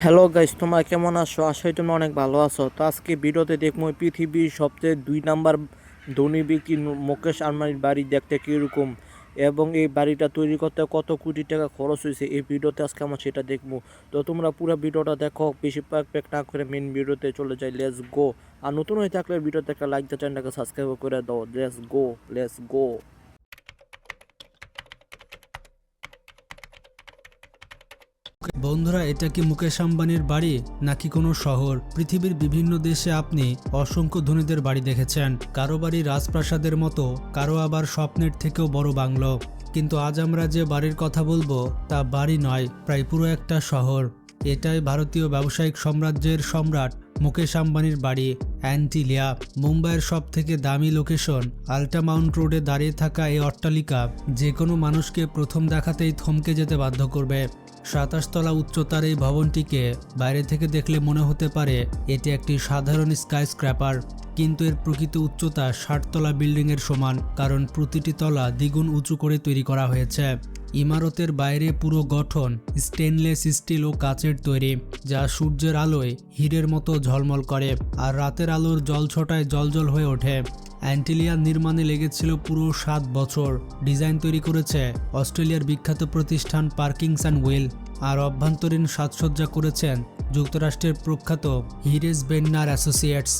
Hello guys তোমরা কেমন আছো? আশাই তোমরা অনেক ভালো আছো। তো আজকে ভিডিওতে দেখব পৃথিবীর সবচেয়ে দুই নাম্বার ধনী ব্যক্তি মুকেশ আম্বানির বাড়ি দেখতে কীরকম এবং এই বাড়িটা তৈরি করতে কত কোটি টাকা খরচ হয়েছে এই ভিডিওতে আজকে আমরা সেটা দেখব। তো তোমরা পুরো ভিডিওটা দেখো, বেশি প্যাক না করে মেন ভিডিওতে চলে যাই লেস গো আর নতুন হয়ে থাকলে ভিডিওতে একটা লাইক দিয়ে চ্যানেলটাকে সাবস্ক্রাইব করে দাও লেস গো লেস গো বন্ধুরা, এটা কি মুকেশ আম্বানির বাড়ি নাকি কোনো শহর? পৃথিবীর বিভিন্ন দেশে আপনি অসংখ্য ধনীদের বাড়ি দেখেছেন। কারও বাড়ি রাজপ্রাসাদের মতো, কারও আবার স্বপ্নের থেকেও বড় বাংলো। কিন্তু আজ আমরা যে বাড়ির কথা বলব, তা বাড়ি নয়, প্রায় পুরো একটা শহর। এটাই ভারতীয় ব্যবসায়িক সাম্রাজ্যের সম্রাট মুকেশ আম্বানির বাড়ি, অ্যান্টিলিয়া। মুম্বাইয়ের সব থেকে দামি লোকেশন আল্টা মাউন্ট রোডে দাঁড়িয়ে থাকা এই অট্টালিকা যে কোনো মানুষকে প্রথম দেখাতেই থমকে যেতে বাধ্য করবে। সাতাশ তলা উচ্চতার এই ভবনটিকে বাইরে থেকে দেখলে মনে হতে পারে এটি একটি সাধারণ স্ক্র্যাপার কিন্তু এর প্রকৃত উচ্চতা ষাট তলা বিল্ডিংয়ের সমান, কারণ প্রতিটি তলা দ্বিগুণ উঁচু করে তৈরি করা হয়েছে। ইমারতের বাইরে পুরো গঠন স্টেনলেস স্টিল ও কাচের তৈরি, যা সূর্যের আলোয় হীরের মতো ঝলমল করে, আর রাতের আলোর জলছটায় জলজল হয়ে ওঠে। অ্যান্টিলিয়া নির্মাণে লেগেছিল পুরো সাত বছর। ডিজাইন তৈরি করেছে অস্ট্রেলিয়ার বিখ্যাত প্রতিষ্ঠান পার্কিংস অ্যান্ড ওয়েল আর অভ্যন্তরীণ সাজসজ্জা করেছেন যুক্তরাষ্ট্রের প্রখ্যাত হিরেস বেন্নার অ্যাসোসিয়েটস।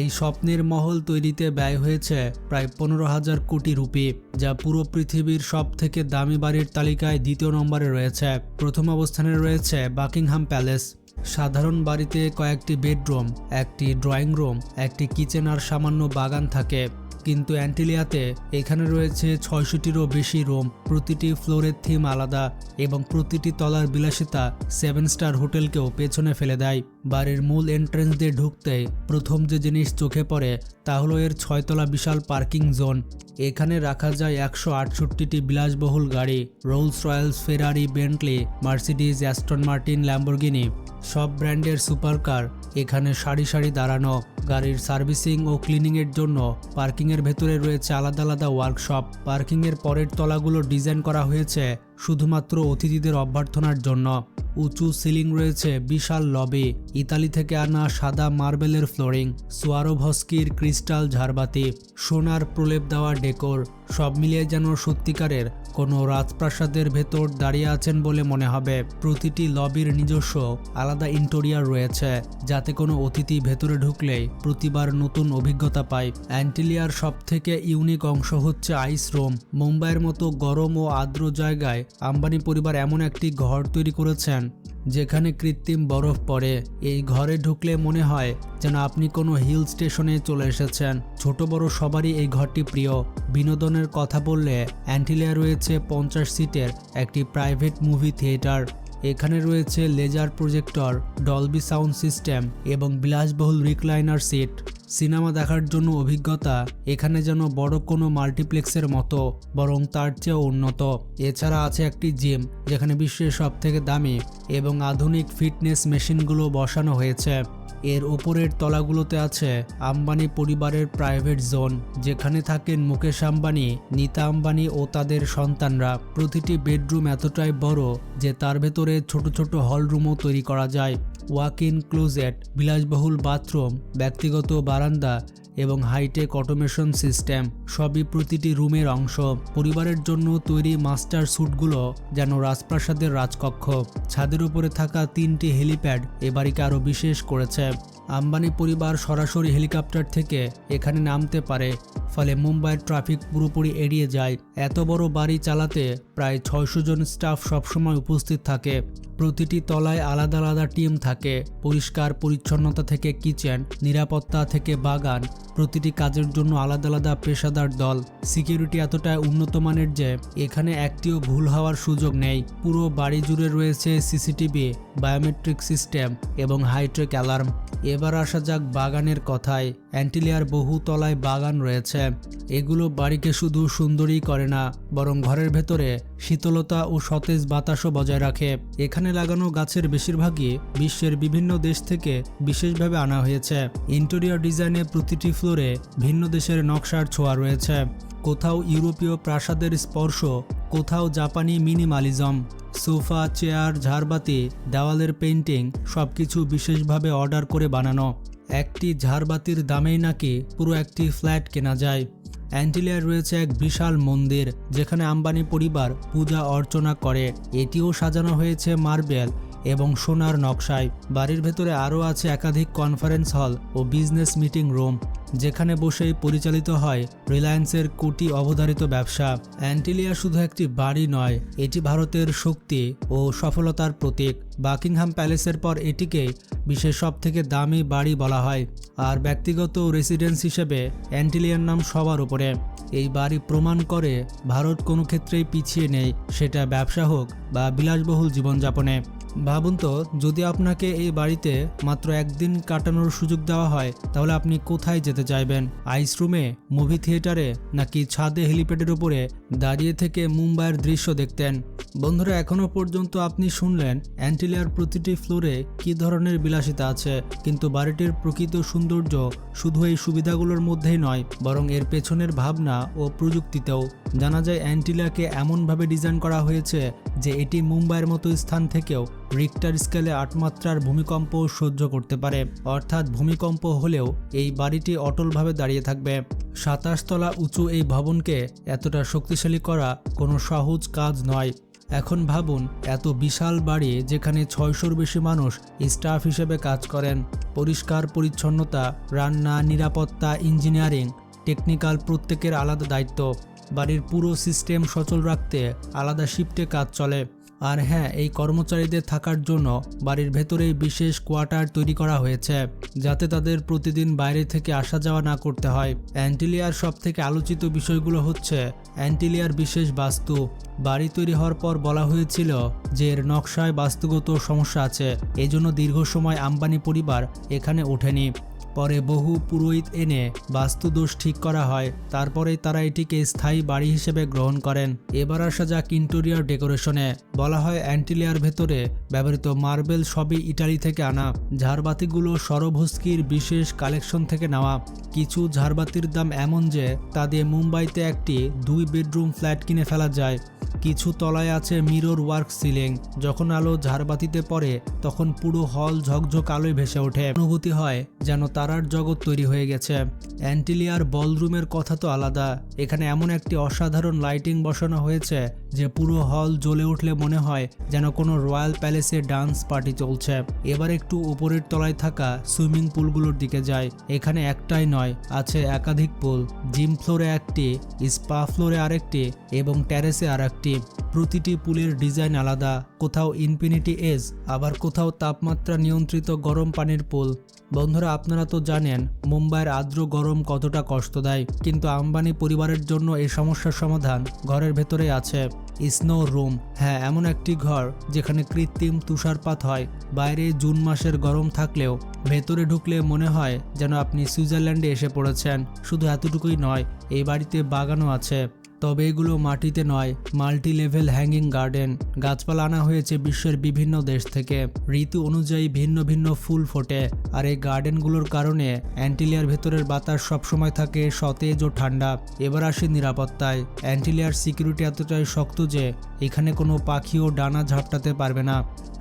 এই স্বপ্নের মহল তৈরিতে ব্যয় হয়েছে প্রায় পনেরো হাজার কোটি রুপি, যা পুরো পৃথিবীর সব থেকে দামি বাড়ির তালিকায় দ্বিতীয় নম্বরে রয়েছে। প্রথম অবস্থানে রয়েছে বাকিংহাম প্যালেস। সাধারণ বাড়িতে কয়েকটি বেডরুম, একটি ড্রয়িং রুম, একটি কিচেন আর সামান্য বাগান থাকে। কিন্তু অ্যান্টিলিয়াতে এখানে রয়েছে ছয়শটিরও বেশি রুম, প্রতিটি ফ্লোরের থিম আলাদা এবং প্রতিটি তলার বিলাসিতা সেভেন স্টার হোটেলকেও পেছনে ফেলে দেয়। বাড়ির মূল এন্ট্রেন্স দিয়ে ঢুকতেই প্রথম যে জিনিস চোখে পড়ে তা হলো এর ছয়তলা বিশাল পার্কিং জোন এখানে রাখা যায় একশো আটষট্টিটি বিলাসবহুল গাড়ি Rolls Royce Ferrari Bentley Mercedes Aston Martin Lamborghini সব ব্র্যান্ডের সুপারকার এখানে সারি সারি দাঁড়ানো, গাড়ির সার্ভিসিং ও ক্লিনিংয়ের জন্য পার্কিংয়ের ভেতরে রয়েছে আলাদা আলাদা ওয়ার্কশপ পার্কিংয়ের পরের তলাগুলো ডিজাইন করা হয়েছে শুধুমাত্র অতিথিদের অভ্যর্থনার জন্য। উঁচু সিলিং রয়েছে বিশাল লবি। ইতালি থেকে আনা সাদা মার্বেলের ফ্লোরিং, সোয়ারোভস্কির ক্রিস্টাল ঝাড়বাতি, সোনার প্রলেপ দেওয়া ডেকোর, সব মিলিয়ে যেন সত্যিকারের কোনো রাজপ্রাসাদের ভেতর দাঁড়িয়ে আছেন বলে মনে হবে। প্রতিটি লবির নিজস্ব আলাদা ইন্টোরিয়ার রয়েছে, যাতে কোনো অতিথি ভেতরে ঢুকলে প্রতিবার নতুন অভিজ্ঞতা পায়। অ্যান্টিলিয়ার সব থেকে ইউনিক অংশ হচ্ছে আইস রুম মুম্বাইয়ের মতো গরম ও আর্দ্র জায়গায় আম্বানি পরিবার এমন একটি ঘর তৈরি করেছেন যেখানে কৃত্রিম বরফ পড়ে, এই ঘরে ঢুকলে মনে হয় যেন আপনি কোনো হিল স্টেশনে চলে এসেছেন। ছোট বড় সবারই এই ঘরটি প্রিয়। বিনোদনের কথা বললে অ্যান্টিলিয়া রয়েছে পঞ্চাশ সিটের একটি প্রাইভেট মুভি থিয়েটার। এখানে রয়েছে laser projector, Dolby sound system এবং বিলাসবহুল রিক্লাইনার সিট। সিনেমা দেখার জন্য অভিজ্ঞতা, এখানে যেন বড় কোনো মাল্টিপ্লেক্সের মতো, বরং তার চেয়েও উন্নত। এছাড়া আছে একটি জিম, যেখানে বিশ্বের সব থেকে দামি এবং আধুনিক ফিটনেস মেশিনগুলো বসানো হয়েছে। এর ওপরের তলাগুলোতে আছে আম্বানি পরিবারের প্রাইভেট জোন, যেখানে থাকেন মুকেশ আম্বানি, নীতা আম্বানি ও তাদের সন্তানরা। প্রতিটি বেডরুম এতটাই বড় যে তার ভেতরে ছোট ছোট হল রুমও তৈরি করা যায়। ওয়াক ইন ক্লোজেট, বিলাসবহুল বাথরুম, ব্যক্তিগত বারান্দা এবং হাইটেক অটোমেশন সিস্টেম সবই প্রতিটি রুমের অংশ। পরিবারের জন্য তৈরি মাস্টার স্যুটগুলো যেন রাজপ্রাসাদের রাজকক্ষ। ছাদের উপরে থাকা তিনটি হেলিপ্যাড এ বাড়িকে আরও বিশেষ করেছে। আম্বানি পরিবার সরাসরি হেলিকপ্টার থেকে এখানে নামতে পারে, ফলে মুম্বাইয়ের ট্রাফিক পুরোপুরি এড়িয়ে যায়। এত বড় বাড়ি চালাতে প্রায় ছয়শো জন স্টাফ সবসময় উপস্থিত থাকে। প্রতিটি তলায় আলাদা আলাদা টিম থাকে। পরিষ্কার, পরিচ্ছন্নতা থেকে কিচেন, নিরাপত্তা থেকে বাগান, প্রতিটি কাজের জন্য আলাদা আলাদা পেশাদার দল। সিকিউরিটি এতটাই উন্নত মানের যে, এখানে একটিও ভুল হওয়ার সুযোগ নেই। পুরো বাড়ি জুড়ে রয়েছে সিসিটিভি, বায়োমেট্রিক সিস্টেম এবং হাইট্রেক অ্যালার্ম। এবার আসা যাক বাগানের কথায়। অ্যান্টিলিয়ার বহু তলায় বাগান রয়েছে। এগুলো বাড়িকে শুধু সুন্দরই করে না, বরং ঘরের ভেতরে শীতলতা ও সতেজ বাতাসও বজায় রাখে। এখানে লাগানো গাছের বেশিরভাগই বিশ্বের বিভিন্ন দেশ থেকে বিশেষভাবে আনা হয়েছে। ইন্টেরিয়র ডিজাইনে প্রতিটি ফ্লোরে ভিন্ন দেশের নকশার ছোঁয়া রয়েছে। কোথাও ইউরোপীয় প্রাসাদের স্পর্শ, কোথাও জাপানি মিনিমালিজম, সোফা, চেয়ার, ঝাড়বাতি, দেওয়ালের পেন্টিং সবকিছু বিশেষভাবে অর্ডার করে বানানো। একটি ঝাড়বাতির দামেই নাকি পুরো একটি ফ্ল্যাট কেনা যায়। অ্যান্টিলিয়ার রয়েছে এক বিশাল মন্দির, যেখানে আম্বানি পরিবার পূজা অর্চনা করে। এটিও সাজানো হয়েছে মার্বেল। এবং সোনার নকশায়। বাড়ির ভেতরে আরও আছে একাধিক কনফারেন্স হল ও বিজনেস মিটিং রুম, যেখানে বসেই পরিচালিত হয় রিলায়েন্সের কোটি অবধারিত ব্যবসা। অ্যান্টিলিয়া শুধু একটি বাড়ি নয়, এটি ভারতের শক্তি ও সফলতার প্রতীক। বাকিংহাম প্যালেসের পর এটিকে বিশ্বের সব থেকে দামি বাড়ি বলা হয়, আর ব্যক্তিগত রেসিডেন্স হিসেবে অ্যান্টিলিয়ার নাম সবার উপরে। এই বাড়ি প্রমাণ করে ভারত কোনো ক্ষেত্রেই পিছিয়ে নেই, সেটা ব্যবসা হোক বা বিলাসবহুল জীবনযাপনে। ভাবুন তো, যদি আপনাকে এই বাড়িতে মাত্র একদিন কাটানোর সুযোগ দেওয়া হয়, তাহলে আপনি কোথায় যেতে চাইবেন? আইস রুমে মুভি থিয়েটারে, নাকি ছাদে হেলিপ্যাডের উপরে দাঁড়িয়ে থেকে মুম্বাইয়ের দৃশ্য দেখতেন। বন্ধুরা এখনও পর্যন্ত আপনি শুনলেন অ্যান্টিলিয়ার প্রতিটি ফ্লোরে কী ধরনের বিলাসিতা আছে, কিন্তু বাড়িটির প্রকৃত সৌন্দর্য শুধু এই সুবিধাগুলোর মধ্যেই নয়, বরং এর পেছনের ভাবনা ও প্রযুক্তিতেও। জানা যায় অ্যান্টিলিয়াকে এমনভাবে ডিজাইন করা হয়েছে যে এটি মুম্বাইয়ের মতো স্থান থেকেও রিক্টার স্কেলে আট মাত্রার ভূমিকম্প সহ্য করতে পারে। অর্থাৎ ভূমিকম্প হলেও এই বাড়িটি অটলভাবে দাঁড়িয়ে থাকবে। সাতাশ তলা উঁচু এই ভবনকে এতটা শক্তিশালী করা কোনো সহজ কাজ নয়। এখন ভাবুন, এত বিশাল বাড়ি যেখানে ছয়শোর বেশি মানুষ স্টাফ হিসেবে কাজ করেন। পরিষ্কার পরিচ্ছন্নতা, রান্না, নিরাপত্তা, ইঞ্জিনিয়ারিং, টেকনিক্যাল প্রত্যেকের আলাদা দায়িত্ব। বাড়ির পুরো সিস্টেম সচল রাখতে আলাদা শিফটে কাজ চলে। আর হ্যাঁ এই কর্মচারীদের থাকার জন্য বাড়ির ভেতরেই বিশেষ কোয়ার্টার তৈরি করা হয়েছে, যাতে তাদের প্রতিদিন বাইরে থেকে আসা যাওয়া না করতে হয়। অ্যান্টিলিয়ার সব থেকে আলোচিত বিষয়গুলো হচ্ছে, অ্যান্টিলিয়ার বিশেষ বাস্তু। বাড়ি তৈরি হওয়ার পর বলা হয়েছিল যে এর নকশায় বাস্তুগত সমস্যা আছে, এজন্য দীর্ঘ সময় আম্বানি পরিবার এখানে ওঠেনি। পরে বহু পুরোহিত এনে বাস্তুদোষ ঠিক করা হয়। তারপরেই তারা এটিকে স্থায়ী বাড়ি হিসেবে গ্রহণ করেন। এবার আসা যাক ইন্টেরিয়র ডেকোরেশনে। বলা হয় অ্যান্টিলিয়ার ভেতরে ব্যবহৃত মার্বেল সবই ইটালি থেকে আনা। ঝাড়বাতিগুলো সরভস্কির বিশেষ কালেকশন থেকে নেওয়া। কিছু ঝাড়বাতির দাম এমন যে, তা দিয়ে মুম্বাইতে একটি দুই বেডরুম ফ্ল্যাট কিনে ফেলা যায়। কিছু তলায় আছে মিরর ওয়ার্ক সিলিং। যখন আলো ঝাড়বাতিতে পড়ে, তখন পুরো হল ঝকঝক আলোয় ভেসে ওঠে। অনুভূতি হয় যেন তারার জগৎ তৈরি হয়ে গেছে। অ্যান্টিলিয়ার বলরুমের কথা তো আলাদা। এখানে এমন একটি অসাধারণ লাইটিং বসানো হয়েছে। যে পুরো হল জ্বলে উঠলে মনে হয় যেন কোনো রয়্যাল প্যালেসে ডান্স পার্টি চলছে। এবার একটু উপরের তলায় থাকা সুইমিং পুলগুলোর দিকে যায় এখানে একটাই নয়, আছে একাধিক পুল। জিম ফ্লোরে একটি, স্পা ফ্লোরে আরেকটি এবং ট্যারেসে আর একটি প্রতিটি পুলের ডিজাইন আলাদা। কোথাও ইনফিনিটি এজ, আবার কোথাও তাপমাত্রা নিয়ন্ত্রিত গরম পানির পুল। বন্ধুরা, আপনারা তো জানেন, মুম্বাইয়ের আর্দ্র গরম কতটা কষ্ট দেয় কিন্তু আম্বানি পরিবারের জন্য এই সমস্যার সমাধান ঘরের ভেতরে আছে। Snow room. হ্যাঁ এমন একটি ঘর যেখানে কৃত্রিম তুষারপাত হয়। বাইরে জুন মাসের গরম থাকলেও ভেতরে ঢুকলে মনে হয় যেন আপনি সুইজারল্যান্ডে এসে পড়েছেন। শুধু এতটুকুই নয়, এই বাড়িতে বাগানও আছে। তবে এগুলো মাটিতে নয় মাল্টি লেভেল হ্যাঙ্গিং গার্ডেন। গাছপালা আনা হয়েছে বিশ্বের বিভিন্ন দেশ থেকে। ঋতু অনুযায়ী ভিন্ন ভিন্ন ফুল ফোটে, আর এই গার্ডেনগুলোর কারণে অ্যান্টিলিয়ার ভেতরের বাতাস সবসময় থাকে সতেজ ও ঠান্ডা। এবার আসে নিরাপত্তায়। অ্যান্টিলিয়ার সিকিউরিটি এতটাই শক্ত যে এখানে কোনো পাখিও ডানা ঝাপটাতে পারবে না।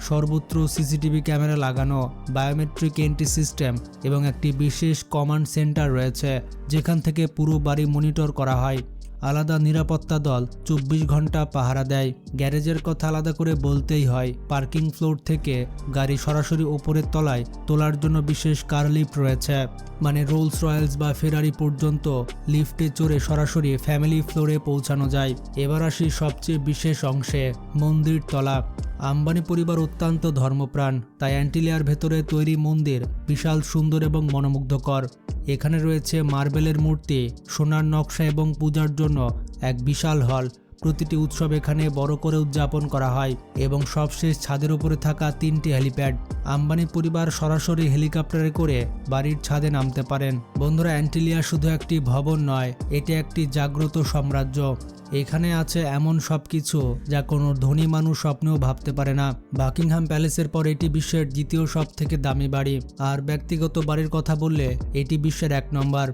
সর্বত্র সিসিটিভি ক্যামেরা লাগানো, বায়োমেট্রিক এন্ট্রি সিস্টেম এবং একটি বিশেষ কমান্ড সেন্টার রয়েছে, যেখান থেকে পুরো বাড়ি মনিটর করা হয়। আলাদা নিরাপত্তা দল চব্বিশ ঘণ্টা পাহারা দেয়। গ্যারেজের কথা আলাদা করে বলতেই হয়, পার্কিং ফ্লোর থেকে গাড়ি সরাসরি ওপরের তলায় তোলার জন্য বিশেষ কার লিফট রয়েছে। মানে রোলস রয়্যালস বা ফেরারি পর্যন্ত লিফটে চড়ে সরাসরি ফ্যামিলি ফ্লোরে পৌঁছানো যায়। এবার আসি সবচেয়ে বিশেষ অংশে মন্দির তলা আম্বানি পরিবার অত্যন্ত ধর্মপ্রাণ, তাই অ্যান্টিলিয়ার ভেতরে তৈরি মন্দির বিশাল, সুন্দর এবং মনোমুগ্ধকর। এখানে রয়েছে মার্বেলের মূর্তি, সোনার নকশা এবং পূজার জন্য এক বিশাল হল। প্রতিটি উৎসব এখানে বড় করে উদযাপন করা হয় এবং সবশেষ ছাদের উপরে থাকা তিনটি হেলিপ্যাড। আম্বানি পরিবার সরাসরি হেলিকপ্টারে করে বাড়ির ছাদে নামতে পারেন। বন্ধুরা, অ্যান্টিলিয়া শুধু একটি ভবন নয়, এটি একটি জাগ্রত সাম্রাজ্য। এখানে আছে এমন সব কিছু যা কোনো ধনী মানুষ স্বপ্নেও ভাবতে পারে না। বাকিংহাম প্যালেসের পর এটি বিশ্বের দ্বিতীয় সব থেকে দামি বাড়ি। আর ব্যক্তিগত বাড়ির কথা বললে এটি বিশ্বের এক নম্বর।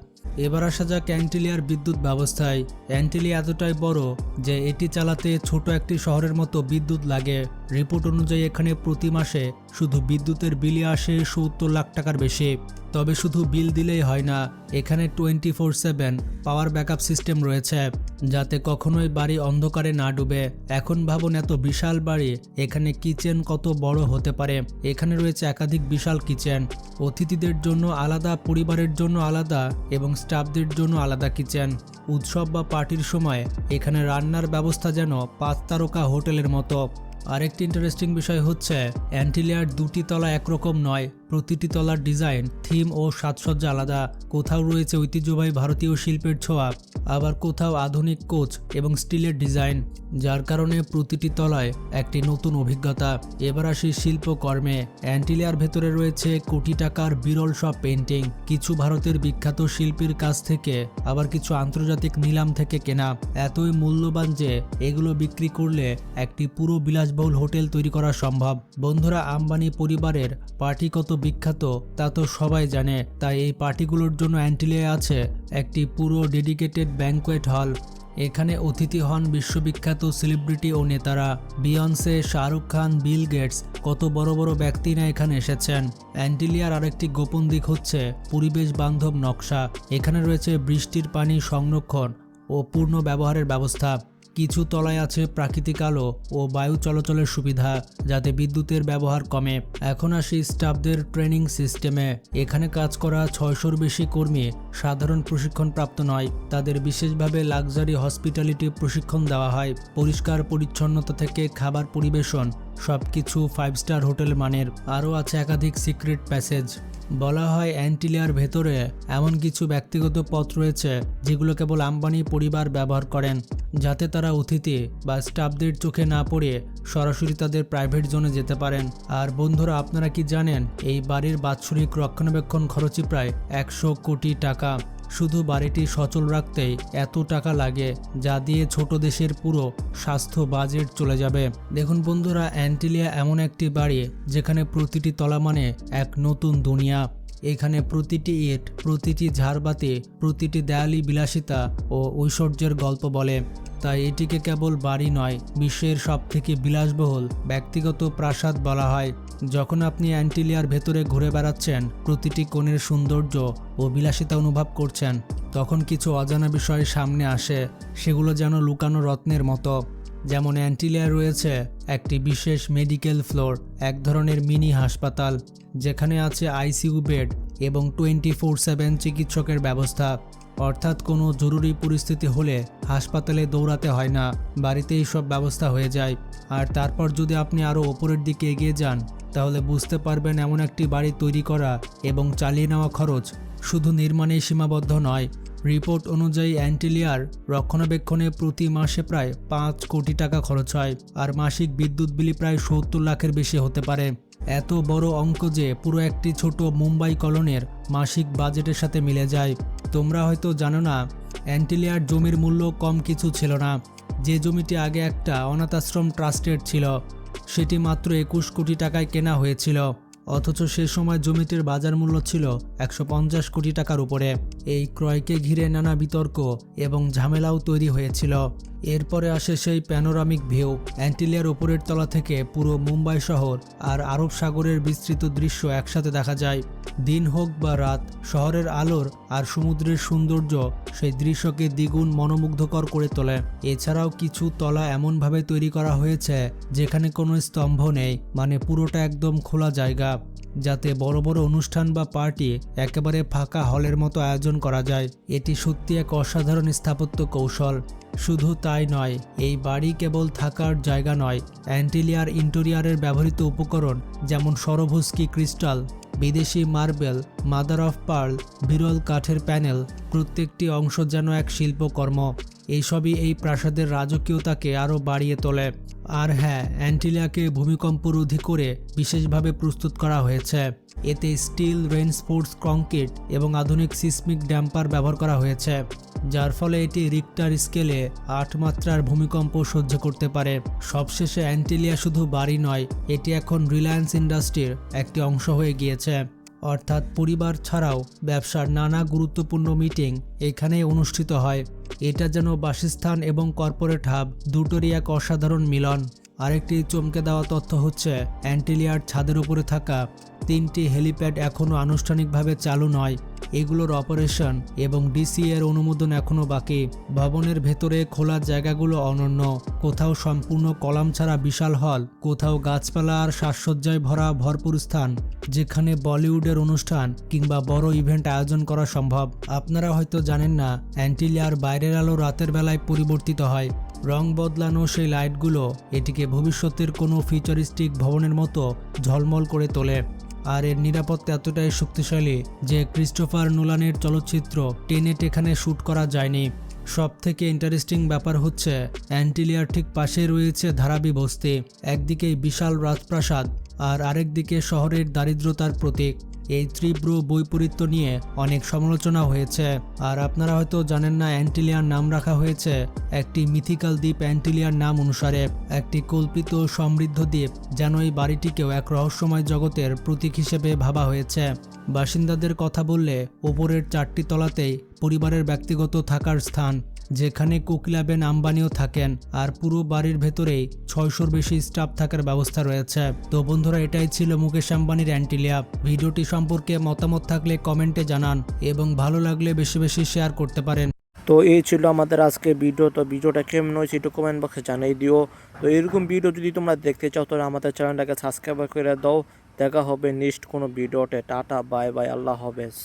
এবার আসা যাক অ্যান্টিলিয়ার বিদ্যুৎ ব্যবস্থায়। অ্যান্টিলিয়া এতটাই বড় যে এটি চালাতে ছোট একটি শহরের মতো বিদ্যুৎ লাগে। রিপোর্ট অনুযায়ী এখানে প্রতি মাসে শুধু বিদ্যুতের বিলই আসে সত্তর লাখ টাকার বেশি। তবে শুধু বিল দিলেই হয় না, এখানে twenty four seven power backup system রয়েছে, যাতে কখনোই বাড়ি অন্ধকারে না ডুবে। এখন ভাবুন এত বিশাল বাড়ি, এখানে কিচেন কত বড় হতে পারে। এখানে রয়েছে একাধিক বিশাল কিচেন, অতিথিদের জন্য আলাদা, পরিবারের জন্য আলাদা এবং স্টাফদের জন্য আলাদা কিচেন। উৎসব বা পার্টির সময় এখানে রান্নার ব্যবস্থা যেন পাঁচ তারকা হোটেলের মতো। আরেকটি ইন্টারেস্টিং বিষয় হচ্ছে, অ্যান্টিলিয়ার দুটি তলা একরকম নয় প্রতিটি তলার ডিজাইন, থিম ও সাজসজ্জা আলাদা। কোথাও রয়েছে ঐতিহ্যবাহী ভারতীয় শিল্পের ছোঁয়া, আবার কোথাও আধুনিক কোচ এবং স্টিলের ডিজাইন, যার কারণে প্রতিটি তলায় একটি নতুন অভিজ্ঞতা। এবার আসি শিল্পকর্মে। অ্যান্টিলিয়ার ভেতরে রয়েছে কোটি টাকার বিরল সব পেন্টিং কিছু ভারতের বিখ্যাত শিল্পীর কাছ থেকে, আবার কিছু আন্তর্জাতিক নিলাম থেকে কেনা। এতই মূল্যবান যে, এগুলো বিক্রি করলে একটি পুরো বিলাসবহুল হোটেল তৈরি করা সম্ভব। বন্ধুরা, আম্বানি পরিবারের পার্টি কত বিখ্যাত, তা তো সবাই জানে। তাই এই পার্টিগুলোর জন্য অ্যান্টিলিয়ায় আছে একটি পুরো ডেডিকেটেড ব্যাঙ্কোয়েট হল। এখানে অতিথি হন বিশ্ববিখ্যাত সেলিব্রিটি ও নেতারা। বিয়ন্সে, শাহরুখ খান, বিল গেটস, কত বড় বড় ব্যক্তিরা এখানে এসেছেন। অ্যান্টিলিয়ার আরেকটি গোপন দিক হচ্ছে পরিবেশ বান্ধব নকশা। এখানে রয়েছে বৃষ্টির পানি সংরক্ষণ ও পূর্ণ ব্যবহারের ব্যবস্থা। কিছু তলায় আছে প্রাকৃতিক আলো ও বায়ু চলাচলের সুবিধা, যাতে বিদ্যুতের ব্যবহার কমে। এখন আসি স্টাফদের ট্রেনিং সিস্টেমে। এখানে কাজ করা ছয়শোর বেশি কর্মী, সাধারণ প্রশিক্ষণ প্রাপ্ত নয়। তাদের বিশেষভাবে লাক্সারি হসপিটালিটি প্রশিক্ষণ দেওয়া হয়। পরিষ্কার পরিচ্ছন্নতা থেকে খাবার পরিবেশন, সবকিছু ফাইভ স্টার হোটেল মানের। আরও আছে একাধিক সিক্রেট প্যাসেজ। বলা হয় অ্যান্টিলিয়ার ভেতরে এমন কিছু ব্যক্তিগত পথ রয়েছে যেগুলো কেবল আম্বানি পরিবার ব্যবহার করেন, যাতে তারা অতিথি বা স্টাফদের চোখে না পড়ে সরাসরি তাদের প্রাইভেট জোনে যেতে পারেন। আর বন্ধুরা, আপনারা কি জানেন, এই বাড়ির বাৎসরিক রক্ষণাবেক্ষণ খরচই প্রায় একশো কোটি টাকা। শুধু বাড়িটি সচল রাখতেই এত টাকা লাগে, যা দিয়ে ছোট দেশের পুরো স্বাস্থ্য বাজেট চলে যাবে। দেখুন বন্ধুরা, অ্যান্টিলিয়া এমন একটি বাড়ি, যেখানে প্রতিটি তলা মানে এক নতুন দুনিয়া। এখানে প্রতিটি ইট, প্রতিটি ঝাড়বাতি, প্রতিটি দেয়ালি বিলাসিতা ও ঐশ্বর্যের গল্প বলে। তাই এটিকে কেবল বাড়ি নয়, বিশ্বের সবথেকে বিলাসবহুল, ব্যক্তিগত প্রাসাদ বলা হয়। যখন আপনি অ্যান্টিলিয়ার ভেতরে ঘুরে বেড়াচ্ছেন, প্রতিটি কোণের সৌন্দর্য ও বিলাসিতা অনুভব করছেন, তখন কিছু অজানা বিষয় সামনে আসে, সেগুলো যেন লুকানো রত্নের মতো। যেমন অ্যান্টিলিয়ায় রয়েছে একটি বিশেষ মেডিকেল ফ্লোর, এক ধরনের মিনি হাসপাতাল, যেখানে আছে আইসিইউ বেড এবং টোয়েন্টি ফোর সেভেন চিকিৎসকের ব্যবস্থা। অর্থাৎ কোনো জরুরি পরিস্থিতি হলে হাসপাতালে দৌড়াতে হয় না, বাড়িতেই সব ব্যবস্থা হয়ে যায়। আর তারপর যদি আপনি আরও ওপরের দিকে এগিয়ে যান, তাহলে বুঝতে পারবেন এমন একটি বাড়ি তৈরি করা এবং চালিয়ে নেওয়া খরচ শুধু নির্মাণেই সীমাবদ্ধ নয়। রিপোর্ট অনুযায়ী অ্যান্টিলিয়ার রক্ষণাবেক্ষণে প্রতি মাসে প্রায় পাঁচ কোটি টাকা খরচ হয়, আর মাসিক বিদ্যুৎ বিলি প্রায় সত্তর লাখের বেশি হতে পারে। এত বড় অঙ্ক যে পুরো একটি ছোট মুম্বাই কলনের মাসিক বাজেটের সাথে মিলে যায়। তোমরা হয়তো জানো না, অ্যান্টিলিয়ার জমির মূল্য কম কিছু ছিল না। যে জমিটি আগে একটা অনাথাশ্রম ট্রাস্টেড ছিল, সেটি মাত্র একুশ কোটি টাকায় কেনা হয়েছিল। অথচ সে সময় জমিটির বাজার মূল্য ছিল একশো পঞ্চাশ কোটি টাকার উপরে। এই ক্রয়কে ঘিরে নানা বিতর্ক এবং ঝামেলাও তৈরি হয়েছিল। এরপরে আসে সেই প্যানোরামিক ভিউ অ্যান্টিলিয়ার ওপরের তলা থেকে পুরো মুম্বাই শহর আর আরব সাগরের বিস্তৃত দৃশ্য একসাথে দেখা যায়। দিন হোক বা রাত, শহরের আলোর আর সমুদ্রের সৌন্দর্য সেই দৃশ্যকে দ্বিগুণ মনোমুগ্ধকর করে তোলে। এছাড়াও কিছু তলা এমনভাবে তৈরি করা হয়েছে, যেখানে কোনো স্তম্ভ নেই মানে পুরোটা একদম খোলা জায়গা, যাতে বড় বড় অনুষ্ঠান বা পার্টি একেবারে ফাঁকা হলের মতো আয়োজন করা যায়। এটি সত্যি এক অসাধারণ স্থাপত্য কৌশল। শুধু তাই নয়, এই বাড়ি কেবল থাকার জায়গা নয়, অ্যান্টিলিয়ার ইন্টেরিয়ারের ব্যবহৃত উপকরণ যেমন সরভুস্কি ক্রিস্টাল, বিদেশি মার্বেল, মাদার অফ পার্ল, বিরল কাঠের প্যানেল, প্রত্যেকটি অংশ যেন এক শিল্পকর্ম। এইসবই এই প্রাসাদের রাজকীয়তাকে আরও বাড়িয়ে তোলে। আর হ্যাঁ অ্যান্টিলিয়াকে ভূমিকম্পরোধী করে বিশেষভাবে প্রস্তুত করা হয়েছে। এতে স্টিল রেন স্পোর্টস কংক্রিট এবং আধুনিক সিসমিক ড্যাম্পার ব্যবহার করা হয়েছে, যার ফলে এটি রিক্টার স্কেলে আট মাত্রার ভূমিকম্প সহ্য করতে পারে। সবশেষে অ্যান্টিলিয়া শুধু বাড়ি নয়, এটি এখন রিলায়েন্স ইন্ডাস্ট্রির একটি অংশ হয়ে গিয়েছে। অর্থাৎ পরিবার ছাড়াও ব্যবসার নানা গুরুত্বপূর্ণ মিটিং এখানেই অনুষ্ঠিত হয়। এটা যেন বাসস্থান এবং কর্পোরেট হাব, দুটোরই এক অসাধারণ মিলন। আরেকটি চমকে দেওয়া তথ্য হচ্ছে, অ্যান্টিলিয়ার ছাদের উপরে থাকা তিনটি হেলিপ্যাড এখনও আনুষ্ঠানিকভাবে চালু নয়। এগুলোর অপারেশন এবং ডিসি এর অনুমোদন এখনও বাকি। ভবনের ভেতরে খোলা জায়গাগুলো অনন্য। কোথাও সম্পূর্ণ কলাম ছাড়া বিশাল হল, কোথাও গাছপালা আর সাজসজ্জায় ভরা ভরপুর স্থান, যেখানে বলিউডের অনুষ্ঠান কিংবা বড় ইভেন্ট আয়োজন করা সম্ভব। আপনারা হয়তো জানেন না, অ্যান্টিলিয়ার বাইরের আলো রাতের বেলায় পরিবর্তিত হয়। রং বদলানো সেই লাইটগুলো এটিকে ভবিষ্যতের কোনো ফিউচারিস্টিক ভবনের মতো ঝলমল করে তোলে। আর এর নিরাপত্তা এতটাই শক্তিশালী যে ক্রিস্টোফার নোলানের চলচ্চিত্র টেনেট এখানে শ্যুট করা যায়নি। সব থেকে ইন্টারেস্টিং ব্যাপার হচ্ছে, অ্যান্টিলিয়ার ঠিক পাশে রয়েছে ধারাবি বস্তি একদিকে বিশাল রাজপ্রাসাদ আর আরেকদিকে শহরের দারিদ্রতার প্রতীক। এই তীব্র বৈপরীত্য নিয়ে অনেক সমালোচনা হয়েছে। আর আপনারা হয়তো জানেন না অ্যান্টিলিয়ার নাম রাখা হয়েছে। একটি মিথিক্যাল দ্বীপ অ্যান্টিলিয়ার নাম অনুসারে একটি কল্পিত সমৃদ্ধ দ্বীপ যেন এই বাড়িটিকেও এক রহস্যময় জগতের প্রতীক হিসেবে ভাবা হয়েছে। বাসিন্দাদের কথা বললে ওপরের চারটি তলাতেই পরিবারের ব্যক্তিগত থাকার স্থান যেখানে কোকিলাবেন আম্বানিও থাকেন আর পুরো বাড়ির ভেতরেই ছয়শোর বেশি স্টাফ থাকার ব্যবস্থা রয়েছে। তো বন্ধুরা, এটাই ছিল মুকেশ আম্বানির অ্যান্টিলিয়া। ভিডিওটি সম্পর্কে মতামত থাকলে কমেন্টে জানান এবং ভালো লাগলে বেশি বেশি শেয়ার করতে পারেন। তো এই ছিল আমাদের আজকে ভিডিও। তো ভিডিওটা কেমন হয়েছে একটু কমেন্ট বক্সে জানিয়ে দিও। তো এরকম ভিডিও যদি তোমরা দেখতে চাও, তাহলে আমাদের চ্যানেলটাকে সাবস্ক্রাইব করে দাও। দেখা হবে নেক্সট কোনো ভিডিওতে। টাটা বাই বাই আল্লাহ হাফেজ।